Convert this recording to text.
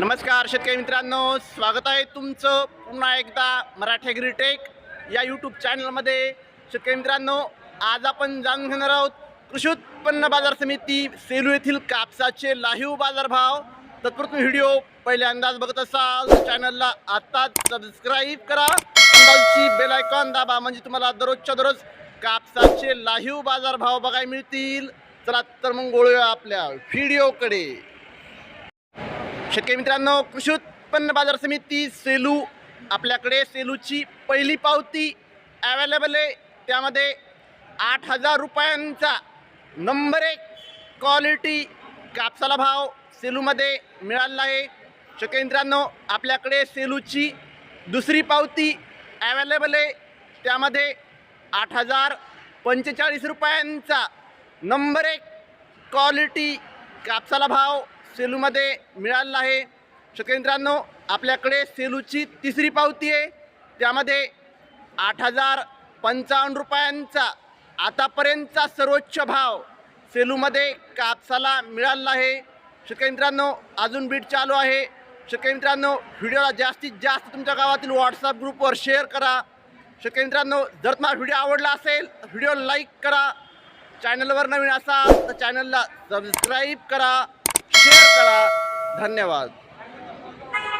नमस्कार शेतकरी मित्रांनो. स्वागत आहे तुमचं पुन्हा एकदा मराठी ग्रीटेक या यूट्यूब चॅनलमध्ये शेतकरी मित्रांनो आज आपण जाणून घेणार आहोत कृषी उत्पन्न बाजार समिती सेलू येथील कापसाचे लाहीव बाजारभाव. तत्पूर्वी व्हिडिओ पहिले अंदाज बघत असाल चॅनलला आत्ताच सबस्क्राईब करा. अंदाजची बेल आयकॉन दाबा म्हणजे तुम्हाला दररोजच्या दररोज कापसाचे लाहीव बाजारभाव बघायला मिळतील. चला तर मग गोळूया आपल्या व्हिडिओकडे शेतकरी मित्रांनो कृषी उत्पन्न बाजार समिती सेलू आपल्याकडे सेलूची पहिली पावती अवेलेबल आहे. त्यामध्ये आठ हजार रुपयांचा नंबर एक क्वालिटी कापसाला भाव सेलूमध्ये मिळालेला आहे. शेतकरी मित्रांनो आपल्याकडे सेलूची दुसरी पावती अवेलेबल आहे. त्यामध्ये आठ हजार पंचेचाळीस रुपयांचा नंबर एक क्वालिटी कापसाला भाव सेलूमध्ये मिळालेला आहे. शेतकरी मित्रांनो आपल्याकडे सेलूची तिसरी पावती आहे. त्यामध्ये आठ हजार पंचावन्न रुपयांचा आतापर्यंतचा सर्वोच्च भाव सेलूमध्ये कापसाला मिळालेला आहे. शेतकरी मित्रांनो अजून बीट चालू आहे. शेतकरी मित्रांनो व्हिडिओला जास्तीत जास्त तुमच्या गावातील व्हॉट्सअप ग्रुपवर शेअर करा. शेतकरी मित्रांनो जर तुम्हाला व्हिडिओ आवडला असेल व्हिडिओ लाईक करा. चॅनलवर नवीन असाल तर चॅनलला सबस्क्राईब करा. शेअर करा. धन्यवाद.